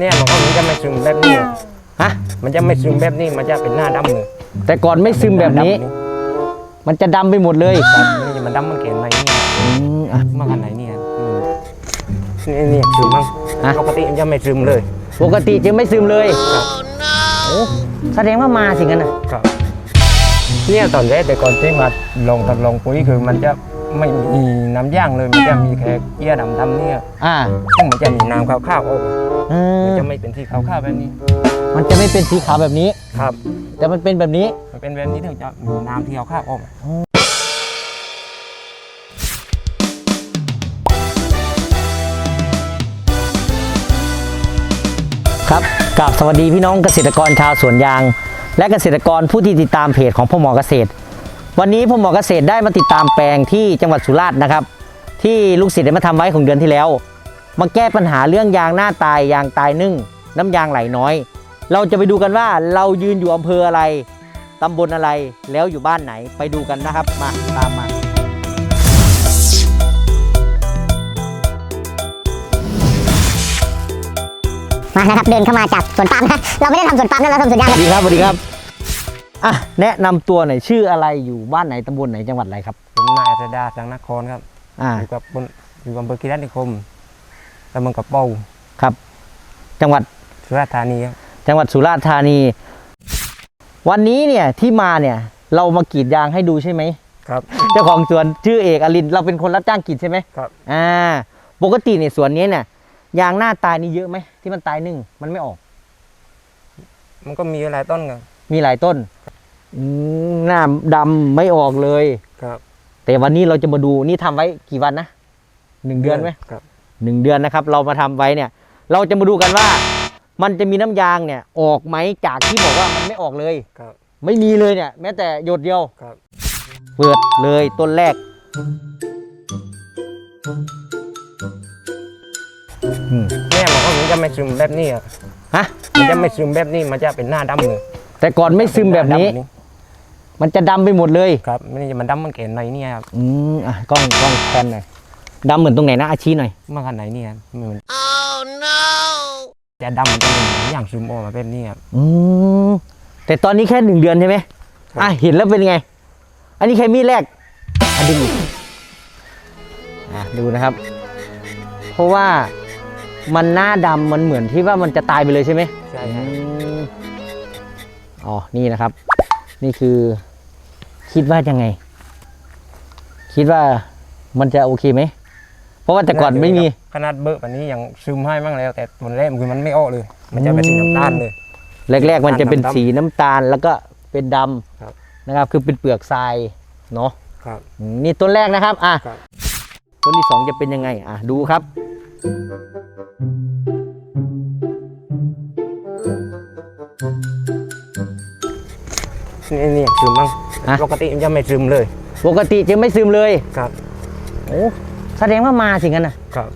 เนี่ยมันก็มันจะไม่ซึมแบบนี้ฮะมันจะไม่ซึมแบบนี้มันจะเป็นหน้าดำเลยแต่ก่อนไม่ซึมแบบนี้ มันจะดำไปหมดเลยครับนี่มันดำมันเกณฑ์ไหนนี่อืมอะ มาขนาดไหนเนี่ยอืมนี่นี่ซึมมั้งฮะ ปกติมันจะไม่ซึมเลยปกติจะไม่ซึมเลยครับโอ้แสดงว่ามาสิกันนะครับเนี่ยตอนแรกแต่ก่อนที่มาลงทดลองปุ๋ยคือมันจะ ไม่มีน้ำย่างเลยมันจะมีแค่เกี๊ยดำทำเนี่ยอ่าซึ่งมันจะมีน้ำขาวๆออกมาเอมันอจะไม่เป็นที่ขาวๆแบบนี้มันจะไม่เป็นสีขาวแบบนี้ ครับ แต่มันเป็นแบบนี้ มันเป็นแบบนี้ถึงจะมีน้ำที่ขาวๆออกมาครับกับสวัสดีพี่น้องเกษตรกรชาวสวนยาง และเกษตรกรผู้ที่ติดตามเพจของพ่อหมอเกษตร วันนี้พ่อหมอเกษตรได้มาติดตามแปลงที่จังหวัดสุราษฎร์นะครับ ที่ลูกศิษย์ได้มาทำไว้ของเดือนที่แล้ว มาแก้ปัญหาเรื่องยางหน้าตายยางตายนึ่ง น้ำยางไหลน้อย เราจะไปดูกันว่าเรายืนอยู่อำเภออะไรตำบลอะไรแล้วอยู่บ้านไหนไปดูกันนะครับมาตามมามานะครับเดินเข้ามาจากสวนปาล์มนะเราไม่ได้ทำสวนปาล์มนะเราทำสวนยางสวัสดีครับสวัสดีครับ อะแนะนำตัวหน่อยชื่ออะไรอยู่บ้านไหนตำบลไหนจังหวัดอะไรครับ ผมนายอัศดาสังนครครับ อ่าอยู่กับบนอยู่อำเภอคีรีนิคมตำบลกับเป้าครับ จังหวัดสุราษฎร์ธานีครับจังหวัดสุราษฎร์ธานี วันนี้เนี่ยที่มาเนี่ยเรามากรีดยางให้ดูใช่ไหมครับ เจ้าของสวนชื่อเอกอลินเราเป็นคนรับจ้างกรีดใช่ไหมครับ อ่าปกติเนี่ยสวนนี้เนี่ยยางหน้าตายนี่เยอะไหมที่มันตายนึ่งมันไม่ออก มันก็มีหลายต้นครับมีหลายต้นอืม หน้าดำไม่ออกเลย ครับ แต่วันนี้เราจะมาดูนี่ทำไว้กี่วันนะหนึ่งเดือนไหมครับหนึ่งเดือนนะครับ เรามาทำไว้เนี่ย เราจะมาดูกันว่า มันจะมีน้ำยางเนี่ย ออกไหมจากที่บอกว่ามันไม่ออกเลยครับ ไม่มีเลยเนี่ย แม้แต่หยดเดียวครับ เปิดเลยต้นแรกอืมเนี่ยมันก็มันจะไม่ซึมแบบนี้ครับฮะมันจะไม่ซึมแบบนี้มันจะเป็นหน้าดำเลยแต่ก่อนไม่ซึมแบบนี้หาดำ มันจะดำไปหมดเลยครับมันจะมันดำมันเกณฑ์ไหนเนี่ยครับอืมอะกล้องกล้องแพนหน่อยดำเหมือนตรงไหนนะอาชี้หน่อยมาขนาดไหนเนี่ยครับมันจะดำมันจะมีอย่างซึมออกมาแบบนี้ครับอืมแต่ตอนนี้แค่หนึ่งเดือนใช่ไหมครับอะเห็นแล้วเป็นไง อันนี้แค่มีดแรกอะดึงอีกอะดูนะครับ เพราะว่ามันหน้าดำมันเหมือนที่ว่ามันจะตายไปเลยใช่ไหมใช่อืครับมอ๋อนี่นะครับ นี่คือคิดว่ายังไง คิดว่ามันจะโอเคไหม เพราะว่าแต่ก่อนไม่มี ขนาดเบอร์แบบนี้ยังซึมให้มั่งแล้ว แต่ตัวแรกคือมันไม่ออกเลย มันจะเป็นสีน้ำตาลเลย แรกๆ มันจะเป็นดำๆสีน้ำตาลแล้วก็เป็นดครับำนะครับ คือเป็นเปลือกทรายเนาะครับ อืมนี่ต้นแรกนะครับ อะ ครับ ต้นที่สองจะเป็นยังไง อะ ดูครับ นี่นี่ซึมมั่งฮะ ปกติมันจะไม่ซึมเลยปกติจะไม่ซึมเลยครับโอ้แสดงว่ามาสิกันนะครับ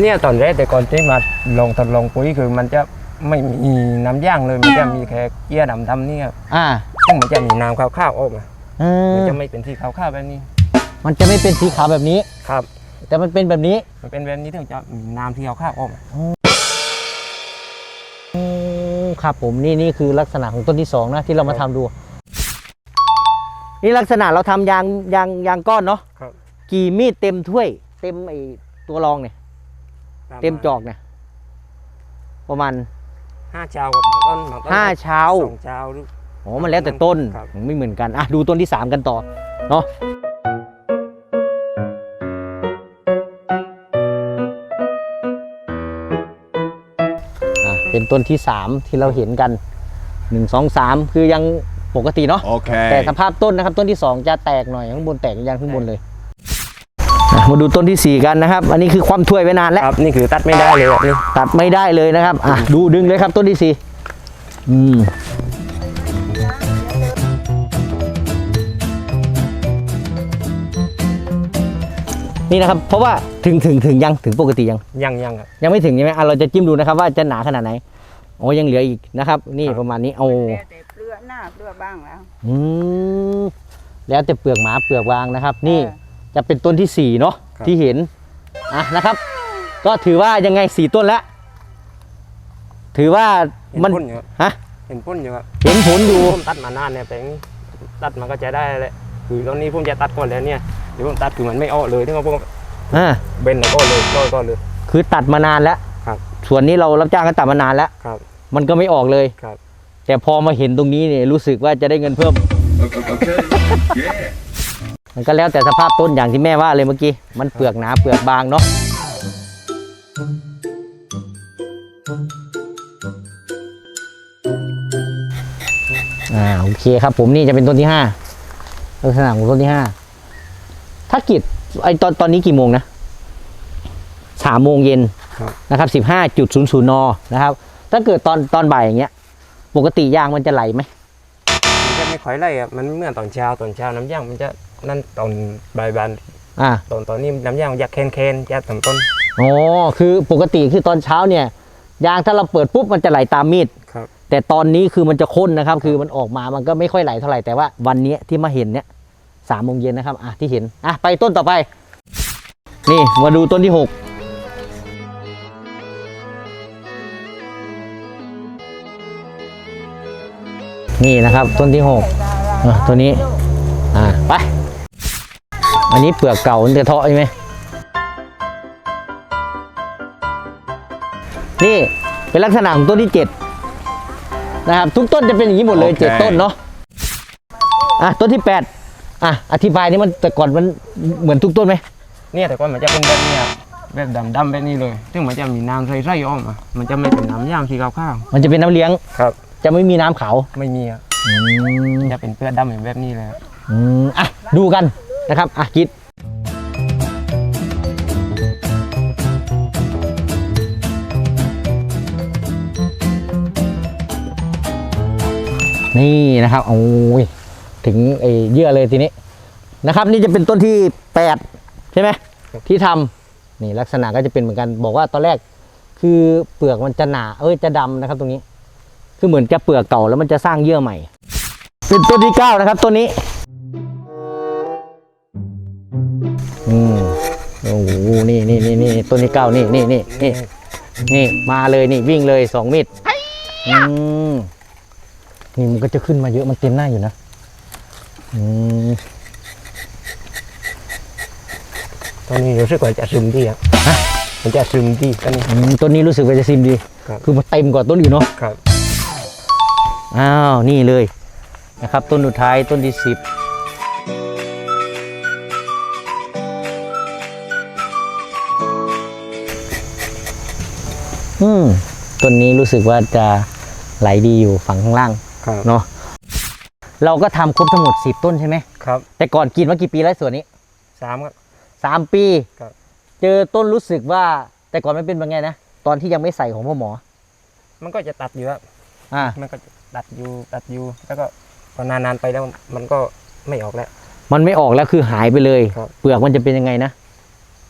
เนี่ยตอนแรกแต่ก่อนที่มาลองทดลองปุ๋ยคือมันจะไม่มีน้ำย่างเลย มันจะมีแค่เกี๊ยดำทำเนี่ยอ่าซึ่งมันจะมีน้ำขาวๆออกมาเอมันจะไม่เป็นที่ข้าวๆแบบนี้มันจะไม่เป็นสีขาวแบบนี้ ครับ แต่มันเป็นแบบนี้ มันเป็นแบบนี้ถึงจะมีน้ำที่ขาวๆออกมาอืม ครับผมนี่นี่คือลักษณะของต้นที่สองนะที่เรามาทำดู นี่ลักษณะเราทำยางยางยางก้อนเนาะครับ กี่มีดเต็มถ้วย เต็มไอตัวรองเนี่ยเต็มจอกเนี่ยประมาณห้าเช้ากับบางต้นบางต้นห้าเช้า สองเช้าหรือ อ๋อ มันแล้วแต่ต้น ครับ ไม่เหมือนกัน อะ ดูต้นที่สามกันต่อ เนาะ ต้นที่สามที่เราเห็นกันหนึ่งสองสามคือยังปกติเนาะแต่ Okay. สภาพต้นนะครับต้นที่สองจะแตกหน่อยข้างบนแตกยังข้างบนเลยอะมาดูต้นที่สี่กันนะครับ อันนี้คือความถ้วยไว้นานแล้ว ครับนี่คือตัดไม่ได้เลยแบบนี้ตัดไม่ได้เลยนะครับ อะ ดูดึงเลยครับต้นที่สี่อืม นี่นะครับ เพราะว่าถึงถึงถึงยังถึงปกติยัง ยังยังครับยังไม่ถึงใช่ไหมอะเราจะจิ้มดูนะครับว่าจะหนาขนาดไหน โอ้ยังเหลืออีกนะครับ นี่ครับประมาณนี้โอ้แล้วแต่เปลือกหน้าเปลือกบ้างแล้ว อืมแล้วแต่เปลือกหมาเปลือกวางนะครับ นี่เออจะเป็นต้นที่สี่เนาะครับ ที่เห็นอะนะครับ ก็ถือว่ายังไงสี่ต้นแล้วถือว่าเห็นมันพ่นอยู่ครับฮะเห็นพ่นอยู่ครับเห็นผลอยู่ผมตัดมานานเนี่ยแปลงนี้ตัดมันก็จะได้แหละคือตอนนี้ผมจะตัดก่อนแล้วเนี่ยเดี๋ยวผมตัดคือมันไม่ออกเลยที่เขาพวกอ่าเบนแล้วก็เลยก็ก็เลย คือตัดมานานแล้วครับ ส่วนนี้เรารับจ้างกันตัดมานานแล้ว ครับ มันก็ไม่ออกเลย ครับ แต่พอมาเห็นตรงนี้เนี่ยรู้สึกว่าจะได้เงินเพิ่ม มันก็แล้วแต่สภาพต้นอย่างที่แม่ว่าเลยเมื่อกี้ มันเปลือกหนาเปลือกบางเนาะอ่าโอเคครับ ผมนี่จะเป็นต้นที่ห้าลักษณะของต้นที่ห้าถ้ากิจไอตอนตอนนี้กี่โมงนะสามโมงเย็นครับนะครับสิบห้าจุดศูนย์ศูนย์นนะครับ ถ้าเกิดตอนตอนบ่ายอย่างเงี้ย ปกติยางมันจะไหลไหมมันจะไม่ค่อยไล่ครับมันเมื่อตอนเช้าตอนเช้าน้ำย่างมันจะนั่นตอนบ่ายบานอ่าตอนตอนนี้น้ำย่างมันจะแคนแคนๆจะทำต้นอ๋อคือปกติคือตอนเช้าเนี่ย ยางถ้าเราเปิดปุ๊บมันจะไหลตามมีด ครับ แต่ตอนนี้คือมันจะข้นนะครับ คือมันออกมามันก็ไม่ค่อยไหลเท่าไหร่แต่ว่าวันนี้ที่มาเห็นเนี่ยสามโมงเย็นนะครับอะที่เห็นอะไปต้นต่อไป นี่มาดูต้นที่หก นี่นะครับ ต้นที่หกอะตัวนี้อ่าไปอันนี้เปลือกเก่ามันจะเทาะใช่ไหมนี่เป็นลักษณะของต้นที่เจ็ดนะครับ ทุกต้นจะเป็นอย่างนี้หมดเลยโอเคเจ็ดต้นเนาะอะต้นที่แปดอะอธิบายนี่มันแต่ก่อนมันเหมือนทุกต้นไหมเนี่ยแต่ก่อนมันจะเป็นแบบเนี้ยแบบดำดำๆแบบนี้เลย ซึ่งมันจะมีน้ำใส่ๆออกมา มันจะไม่เป็นน้ำย่างสีขาวมันจะเป็นน้ำเลี้ยงๆครับ จะไม่มีน้ำขาวไม่มีอะอืมจะเป็นเปลือกดำอย่างแบบนี้เลยครับอืมอะดูกันนะครับอะกิดนี่นะครับโอ้ยถึงไอ้เยื่อเลยทีนี้ นะครับ นี่จะเป็นต้นที่แปดใช่ไหมที่ทำนี่ลักษณะก็จะเป็นเหมือนกัน บอกว่าตอนแรกคือเปลือกมันจะหนาเอ้ยจะดำนะครับตรงนี้ คือเหมือนจะเปลือกเก่าแล้วมันจะสร้างเยื่อใหม่เป็นต้นที่เก้านะครับต้นนี้อืมโอ้โหนี่นี่นี่นี่ต้นที่เก้านี่นี่นี่นี่นี่มาเลยนี่วิ่งเลยสองมิตรอืมนี่มันก็จะขึ้นมาเยอะมันเต็มหน้าอยู่นะอืมตอนนี้รู้สึกว่าจะซึมดีครับมันจะซึมดีกันนี้อืมต้นนี้รู้สึกว่าจะซิมดี ครับ คือมันเต็มกว่าต้นอื่นเนาะ ครับ อ้าว นี่เลยนะครับ ต้นสุดท้ายต้นที่สิบอืมต้นนี้รู้สึกว่าจะไหลดีอยู่ฝั่งข้างล่างครับเนาะเราก็ทำครบทั้งหมด10ต้นใช่ไหมครับ แต่ก่อนกินมากี่ปีแล้วส่วนนี้สามครับ3ปีครับเจอต้นรู้สึกว่าแต่ก่อนมันเป็นยังไงนะ ตอนที่ยังไม่ใส่ของพ่อหมอ มันก็จะตัดอยู่ครับอ่ามันก็ จะตัดอยู่ตัดอยู่แล้วก็พอนานๆไปแล้วมันก็ไม่ออกแล้ว มันไม่ออกแล้วคือหายไปเลย ครับ เปลือกมันจะเป็นยังไงนะ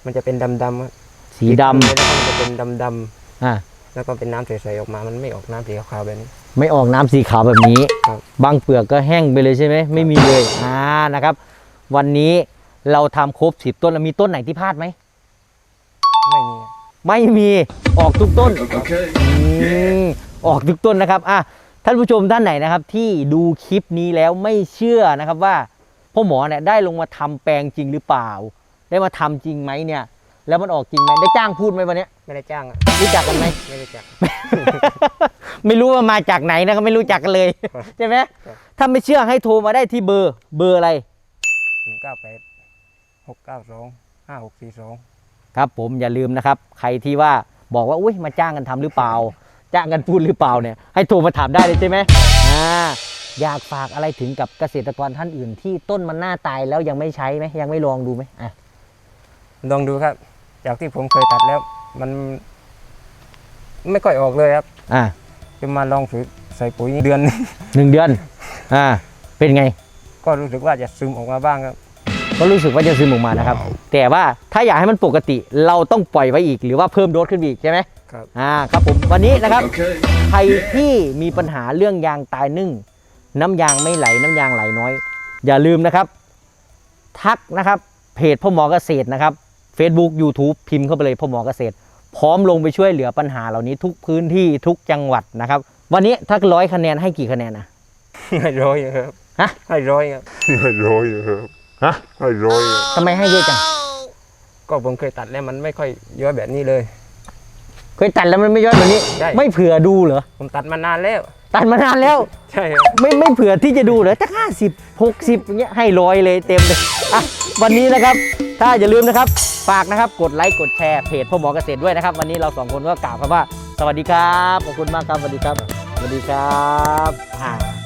มันจะเป็นดำๆครับสีดำแล้วก็มันจะเป็นดำอ่าๆแล้วก็เป็นน้ำใสๆออกมา มันไม่ออกน้ำสีขาวๆแบบนี้ ไม่ออกน้ำสีขาวแบบนี้ ครับ บางเปลือกก็แห้งไปเลยใช่ไหมไม่มีเลยอ่านะครับ วันนี้เราทำครบสิบต้นแล้วมีต้นไหนที่พลาดไหม ไม่มี ไม่มีออกทุกต้น อืมออกทุกต้นนะครับ อะ ท่านผู้ชมท่านไหนนะครับที่ดูคลิปนี้แล้วไม่เชื่อนะครับว่าพ่อหมอเนี่ยได้ลงมาทำแปลงจริงหรือเปล่า ได้มาทำจริงไหมเนี่ย แล้วมันออกจริงไหมได้จ้างพูดไหมวันเนี้ยไม่ได้จ้างอะรู้จักกันไหมไม่ได้จ้าง ไม่รู้ว่ามาจากไหนนะครับไม่รู้จักกันเลยครับใช่ไหมครับถ้าไม่เชื่อให้โทรมาได้ที่เบอร์เบอร์อะไรศูนย์เก้าแปดหกเก้าสองห้าหกสี่สองครับผมอย่าลืมนะครับ ใครที่ว่าบอกว่าอุ้ยมาจ้างกันทำหรือเปล่า จ้างกันพูดหรือเปล่าเนี่ยให้โทรมาถามได้เลยใช่ไหมอ่าอยากฝากอะไรถึงกับเกษตรกรท่านอื่น ที่ต้นมันหน้าตายแล้วยังไม่ใช้ไหมยังไม่ลองดูไหมอะลองดูครับ จากที่ผมเคยตัดแล้ว มันไม่ค่อยออกเลยครับอ่าจะมาลองฝึกใส่ปุ๋ยเดือนหนึ่งหนึ่งเดือน อ่า เป็นไง ก็รู้สึกว่าจะซึมออกมาบ้างครับ ก็รู้สึกว่าจะซึมออกมานะครับ แต่ว่าถ้าอยากให้มันปกติเราต้องปล่อยไว้อีก หรือว่าเพิ่มโดสขึ้นไปอีกใช่ไหมครับอ่าครับผมวันนี้นะครับใครที่มีปัญหาเรื่องยางตายนึ่ง น้ำยางไม่ไหลน้ำยางไหลน้อย อย่าลืมนะครับ ทักนะครับเพจพ่อหมอเกษตรนะครับ Facebook YouTube พิมพ์เข้าไปเลยพ่อหมอเกษตร พร้อมลงไปช่วยเหลือปัญหาเหล่านี้ทุกพื้นที่ทุกจังหวัดนะครับ วันนี้ถ้าร้อยคะแนนให้กี่คะแนนนะให้ร้อยครับฮะให้ร้อยครับให้ร้อยครับ ฮะให้ร้อยครับทำไมให้เยอะจัง ก็ผมเคยตัดแล้วมันไม่ค่อยเยอะแบบนี้เลย เคยตัดแล้วมันไม่ย่อยแบบนี้ ใช่ ไม่เผื่อดูเหรอ ผมตัดมานานแล้ว ตัดมานานแล้ว ใช่ครับ ไม่ไม่เผื่อที่จะดูเหรอจะห้าสิบหกสิบอย่างเงี้ยให้ร้อยเลยเต็มเลยอะวันนี้นะครับ ถ้าอย่าลืมนะครับ ฝากนะครับ กดไลค์ กดแชร์ เพจพ่อหมอเกษตรด้วยนะครับ วันนี้เราสองคนก็กล่าวคำว่า สวัสดีครับ ขอบคุณมากครับ สวัสดีครับ สวัสดีครับอ่า